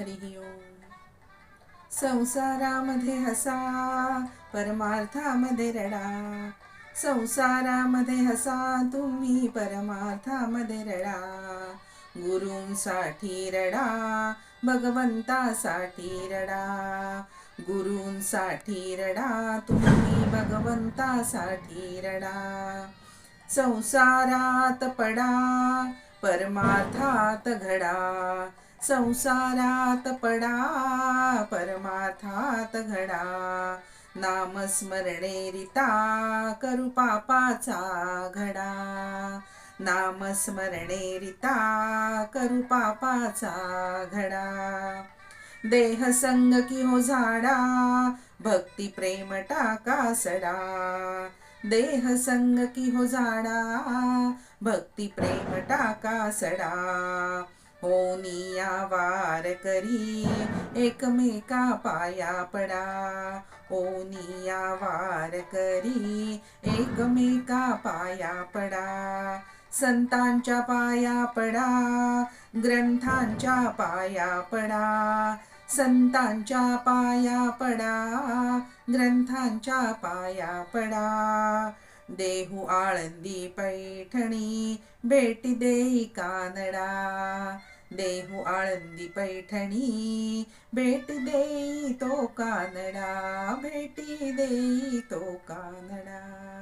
हरिः ओम संसारामध्ये हसा परमार्थामध्ये रडा। संसारामध्ये हसा तुम्ही परमार्थामध्ये रडा। गुरूंसाठी रडा भगवंतासाठी रडा। गुरूंसाठी रडा तुम्ही भगवंतासाठी रडा। संसारात पडा परमार्थात घडा। संसारात पडा परमार्थात घडा. नामस्मरणे रिता करू पापाचा घडा. नामस्मरणे रिता करू पापाचा घडा. देह संग की हो झाडा भक्ती प्रेम टाका सडा. देह संग की हो झाडा भक्ती प्रेम टाका सडा. होनी वार करी एकमेका पाया पडा. ओनिया वार करी एकमेका पाया पडा. संतांच्या पाया पडा ग्रंथांच्या पाया पडा. संतांच्या पाया पडा ग्रंथांच्या पाया पडा. देहू आळंदी पैठणी भेटी देई कानडा. देहू आळंदी पैठणी. भेट देई तो कानडा भेटी देई तो कानडा.